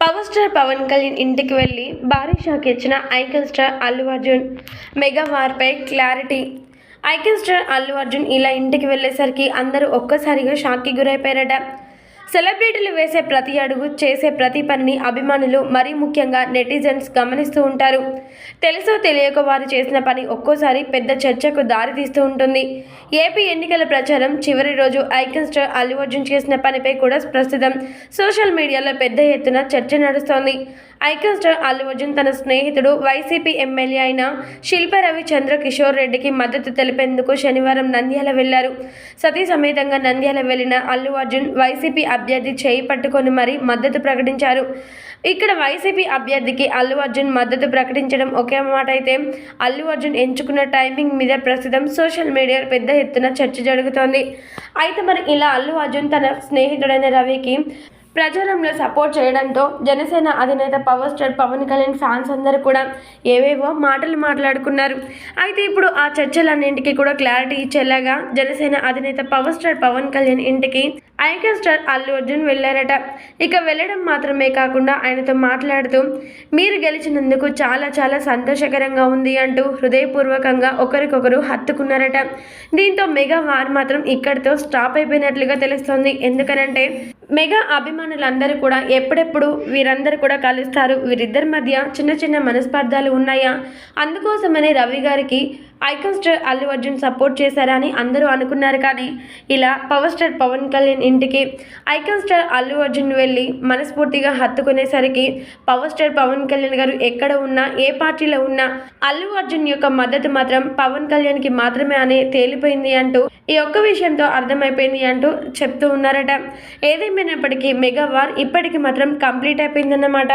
Power star Pawan Kalyan ఇంటికి వెళ్ళి భారీ షాక్ ఇచ్చిన icon star Allu Arjun. Mega వార్పై clarity. Icon star Allu Arjun ఇలా ఇంటికి వెళ్ళేసరికి అందరూ ఒక్కసారిగా షాక్కి గురైపోయారట. సెలబ్రిటీలు వేసే ప్రతి అడుగు చేసే ప్రతి పనిని అభిమానులు మరీ ముఖ్యంగా నెటిజన్స్ గమనిస్తూ ఉంటారు. తెలుసో తెలియక వారు చేసిన పని ఒక్కోసారి పెద్ద చర్చకు దారితీస్తూ ఉంటుంది. ఏపీ ఎన్నికల ప్రచారం చివరి రోజు ఐకన్ స్టార్ అల్లు అర్జున్ చేసిన పనిపై కూడా ప్రస్తుతం సోషల్ మీడియాలో పెద్ద ఎత్తున చర్చ నడుస్తోంది. ఐకాన్ స్టార్ అల్లు అర్జున్ తన స్నేహితుడు వైసీపీ ఎమ్మెల్యే అయిన శిల్పరవి చంద్ర కిషోర్ రెడ్డికి మద్దతు తెలిపేందుకు శనివారం నంద్యాల వెళ్ళారు. సతీ సమేతంగా నంద్యాల వెళ్ళిన అల్లు అర్జున్ వైసీపీ అభ్యర్థి చేయి పట్టుకొని మరీ మద్దతు ప్రకటించారు. ఇక్కడ వైసీపీ అభ్యర్థికి అల్లు అర్జున్ మద్దతు ప్రకటించడం ఒకే మాట అయితే అల్లు అర్జున్ ఎంచుకున్న టైమింగ్ మీద ప్రస్తుతం సోషల్ మీడియా పెద్ద ఎత్తున చర్చ జరుగుతోంది. అయితే మరి ఇలా అల్లు అర్జున్ తన స్నేహితుడైన రవికి ప్రచారంలో సపోర్ట్ చేయడంతో జనసేన అధినేత power star Pawan Kalyan fans అందరూ కూడా ఏవేవో మాటలు మాట్లాడుకున్నారు. అయితే ఇప్పుడు ఆ చర్చలన్నింటికి కూడా క్లారిటీ ఇచ్చేలాగా జనసేన అధినేత పవర్ స్టార్ పవన్ కళ్యాణ్ ఇంటికి ఐకన్ స్టార్ అల్లు అర్జున్ వెళ్ళారట. ఇక వెళ్ళడం మాత్రమే కాకుండా ఆయనతో మాట్లాడుతూ మీరు గెలిచినందుకు చాలా చాలా సంతోషకరంగా ఉంది అంటూ హృదయపూర్వకంగా ఒకరికొకరు హత్తుకున్నారట. దీంతో మెగా వార్ మాత్రం ఇక్కడితో స్టాప్ అయిపోయినట్లుగా తెలుస్తోంది. ఎందుకనంటే మెగా అభిమానులందరూ కూడా ఎప్పుడెప్పుడు వీరందరూ కూడా కలుస్తారు. వీరిద్దరి మధ్య చిన్న చిన్న మనస్పర్ధాలు ఉన్నాయా? అందుకోసమనే రవి గారికి icon star Allu Arjun support చేశారని అందరూ అనుకున్నారు కానీ ఇలా పవర్ స్టార్ పవన్ కళ్యాణ్ ఇంటికి ఐకాన్ స్టార్ అల్లు అర్జున్ వెళ్ళి మనస్ఫూర్తిగా హత్తుకునేసరికి పవర్ స్టార్ పవన్ కళ్యాణ్ గారు ఎక్కడ ఉన్నా ఏ పార్టీలో ఉన్నా అల్లు అర్జున్ యొక్క మద్దతు మాత్రం పవన్ కళ్యాణ్కి మాత్రమే అని తేలిపోయింది అంటూ ఈ ఒక్క విషయంతో అర్థమైపోయింది అంటూ చెప్తూ ఉన్నారట. ఏదేమైనప్పటికీ మెగా వార్ ఇప్పటికి మాత్రం కంప్లీట్ అయిపోయిందన్నమాట.